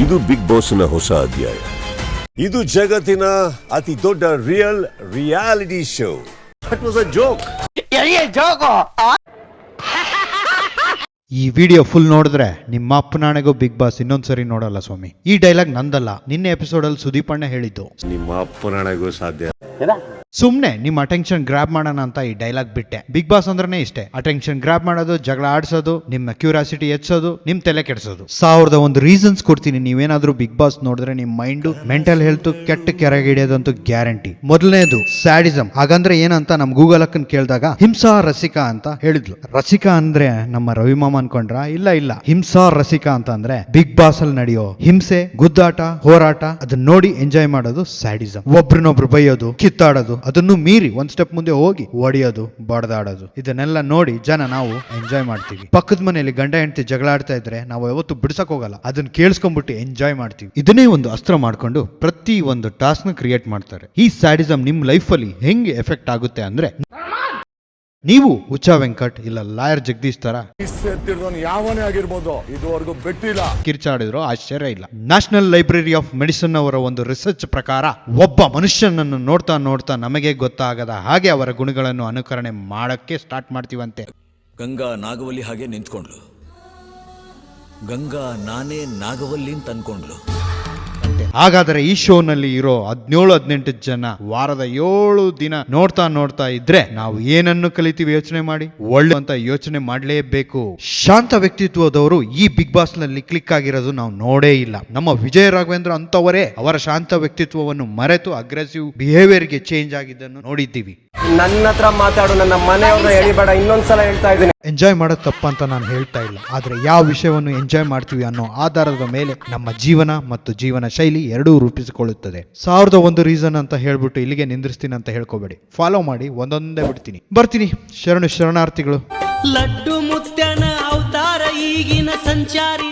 ಇದು ಬಿಗ್ ಬಾಸ್ನ ಹೊಸ ಅಧ್ಯಾಯ. ಇದು ಜಗತ್ತಿನ ಅತಿ ದೊಡ್ಡ real reality show that was a joke ಈ ವಿಡಿಯೋ ಫುಲ್ ನೋಡಿದ್ರೆ ನಿಮ್ಮ ಅಪ್ಪನಾಣೆಗೂ ಬಿಗ್ ಬಾಸ್ ಇನ್ನೊಂದ್ಸರಿ ನೋಡಲ್ಲ ಸ್ವಾಮಿ. ಈ ಡೈಲಾಗ್ ನಂದಲ್ಲ. ನಿನ್ನೆ ಎಪಿಸೋಡ್ ಅಲ್ಲಿ ಸುದೀಪ್ ಅಣ್ಣ ಹೇಳಿದ್ದು. ನಿಮ್ಮ ಅಪ್ಪನಾಣೆಗೂ ಸಾಧ್ಯ. ಸುಮ್ನೆ ನಿಮ್ಮ ಅಟೆನ್ಷನ್ ಗ್ರಾಬ್ ಮಾಡೋಣ ಅಂತ ಈ ಡೈಲಾಗ್ ಬಿಟ್ಟೆ. ಬಿಗ್ ಬಾಸ್ ಅಂದ್ರೇನೆ ಇಷ್ಟೇ. ಅಟೆನ್ಷನ್ ಗ್ರಾಬ್ ಮಾಡೋದು, ಜಗಳ ಆಡಿಸೋದು, ನಿಮ್ಮ ಕ್ಯೂರಿಯಾಸಿಟಿ ಹೆಚ್ಚೋದು, ನಿಮ್ ತಲೆ ಕೆಡಿಸೋದು. ಸಾವಿರದ ಒಂದು ರೀಸನ್ಸ್ ಕೊಡ್ತೀನಿ. ನೀವೇನಾದ್ರೂ ಬಿಗ್ ಬಾಸ್ ನೋಡಿದ್ರೆ ನಿಮ್ ಮೈಂಡ್ ಮೆಂಟಲ್ ಹೆಲ್ತ್ ಕೆಟ್ಟ ಕೆರಗಿಡಿಯೋದಂತೂ ಗ್ಯಾರಂಟಿ ಮೊದಲನೇದು ಸ್ಯಾಡಿಸಮ್ ಹಾಗಂದ್ರೆ ಏನಂತ ನಮ್ ಗೂಗಲ್ ಅಕ್ಕನ್ ಕೇಳಿದಾಗ, ಹಿಂಸಾ ರಸಿಕಾ ಅಂತ ಹೇಳಿದ್ಲು. ರಸಿಕಾ ಅಂದ್ರೆ ನಮ್ಮ ರವಿಮಾಮ ಅನ್ಕೊಂಡ್ರ? ಇಲ್ಲ ಇಲ್ಲ. ಹಿಂಸಾ ರಸಿಕಾ ಅಂತ ಅಂದ್ರೆ ಬಿಗ್ ಬಾಸ್ ಅಲ್ಲಿ ನಡೆಯೋ ಹಿಂಸೆ, ಗುದ್ದಾಟ, ಹೋರಾಟ, ಅದನ್ನ ನೋಡಿ ಎಂಜಾಯ್ ಮಾಡೋದು ಸ್ಯಾಡಿಸಮ್ ಒಬ್ರನ್ನೊಬ್ರು ಬೈಯೋದು, ಕಿತ್ತಾಡೋದು ಅದನ್ನು ಮೀರಿ ಒಂದ್ ಸ್ಟೆಪ್ ಮುಂದೆ ಹೋಗಿ ಒಡೆಯೋದು, ಬಡದಾಡೋದು. ಇದನ್ನೆಲ್ಲ ನೋಡಿ ಜನ ನಾವು ಎಂಜಾಯ್ ಮಾಡ್ತೀವಿ. ಪಕ್ಕದ ಮನೆಯಲ್ಲಿ ಗಂಡ ಹೆಂಡತಿ ಜಗಳ ಆಡ್ತಾ ಇದ್ರೆ ನಾವು ಯಾವತ್ತು ಬಿಡ್ಸಕ್ ಹೋಗಲ್ಲ. ಅದನ್ನ ಕೇಳಿಸ್ಕೊಂಡ್ಬಿಟ್ಟು ಎಂಜಾಯ್ ಮಾಡ್ತೀವಿ. ಇದನ್ನೇ ಒಂದು ಅಸ್ತ್ರ ಮಾಡ್ಕೊಂಡು ಪ್ರತಿ ಒಂದು ಟಾಸ್ಕ್ನ ಕ್ರಿಯೇಟ್ ಮಾಡ್ತಾರೆ. ಈ ಸ್ಯಾಡಿಸಮ್ ನಿಮ್ ಲೈಫ್ ಅಲ್ಲಿ ಹೆಂಗೆ ಎಫೆಕ್ಟ್ ಆಗುತ್ತೆ ಅಂದ್ರೆ ನೀವು ಹುಚ್ಚ ವೆಂಕಟ್ ಇಲ್ಲ ಲಾಯರ್ ಜಗದೀಶ್ ತರ ಯಾವನೇ ಆಗಿರ್ಬೋದು ಇದುವರೆಗೂ ಬಿಟ್ಟಿಲ್ಲ. ಕಿರ್ಚಾಡಿದ್ರು ಆಶ್ಚರ್ಯ ಇಲ್ಲ. ನ್ಯಾಷನಲ್ ಲೈಬ್ರರಿ ಆಫ್ ಮೆಡಿಸಿನ್ ಅವರ ಒಂದು ರಿಸರ್ಚ್ ಪ್ರಕಾರ ಒಬ್ಬ ಮನುಷ್ಯನನ್ನು ನೋಡ್ತಾ ನೋಡ್ತಾ ನಮಗೆ ಗೊತ್ತಾಗದ ಹಾಗೆ ಅವರ ಗುಣಗಳನ್ನು ಅನುಕರಣೆ ಮಾಡಕ್ಕೆ ಸ್ಟಾರ್ಟ್ ಮಾಡ್ತೀವಂತೆ. ಗಂಗಾ ನಾಗವಲ್ಲಿ ಹಾಗೆ ನಿಂತ್ಕೊಂಡ್ಲು. ಗಂಗಾ ನಾನೇ ನಾಗವಲ್ಲಿ ಅಂತ ಅನ್ಕೊಂಡ್ಲು. ಹಾಗಾದ್ರೆ ಈ ಶೋನಲ್ಲಿ ಇರೋ ಹದಿನೇಳು, ಹದಿನೆಂಟು ಜನ ವಾರದ ಏಳು ದಿನ ನೋಡ್ತಾ ನೋಡ್ತಾ ಇದ್ರೆ ನಾವು ಏನನ್ನು ಕಲಿತೀವಿ ಯೋಚನೆ ಮಾಡಿ? ಒಳ್ಳೆ ಅಂತ ಯೋಚನೆ ಮಾಡಲೇಬೇಕು. ಶಾಂತ ವ್ಯಕ್ತಿತ್ವದವರು ಈ ಬಿಗ್ ಬಾಸ್ನಲ್ಲಿ ಕ್ಲಿಕ್ ಆಗಿರೋದು ನಾವು ನೋಡೇ ಇಲ್ಲ. ನಮ್ಮ ವಿಜಯ ರಾಘವೇಂದ್ರ ಅಂತವರೇ ಅವರ ಶಾಂತ ವ್ಯಕ್ತಿತ್ವವನ್ನು ಮರೆತು ಅಗ್ರೆಸಿವ್ ಬಿಹೇವಿಯರ್ಗೆ ಚೇಂಜ್ ಆಗಿದ್ದನ್ನು ನೋಡಿದ್ದೀವಿ. ನನ್ನ ಹತ್ರ ಮಾತಾಡು ನನ್ನ ಮನೆಯವ್ರನ್ನ ಎಳಿಬೇಡ ಇನ್ನೊಂದ್ಸಲ ಹೇಳ್ತಾ ಇದ್ದೀನಿ. ಎಂಜಾಯ್ ಮಾಡೋದು ತಪ್ಪಂತ ನಾನು ಹೇಳ್ತಾ ಇಲ್ಲ. ಆದ್ರೆ ಯಾವ ವಿಷಯವನ್ನು ಎಂಜಾಯ್ ಮಾಡ್ತೀವಿ ಅನ್ನೋ ಆಧಾರದ ಮೇಲೆ ನಮ್ಮ ಜೀವನ ಮತ್ತು ಜೀವನ ಶೈಲಿ ಎರಡೂ ರೂಪಿಸಿಕೊಳ್ಳುತ್ತದೆ. ಸಾವಿರದ ಒಂದು ರೀಸನ್ ಅಂತ ಹೇಳ್ಬಿಟ್ಟು ಇಲ್ಲಿಗೆ ನಿಂದ್ರಿಸ್ತೀನಿ ಅಂತ ಹೇಳ್ಕೋಬೇಡಿ. ಫಾಲೋ ಮಾಡಿ ಒಂದೊಂದೇ ಬಿಡ್ತೀನಿ. ಬರ್ತೀನಿ. ಶರಣು ಶರಣಾರ್ಥಿಗಳು. ಲಡ್ಡು ಮುತ್ಯನ ಅವತಾರ ಈಗಿನ ಸಂಚಾರಿ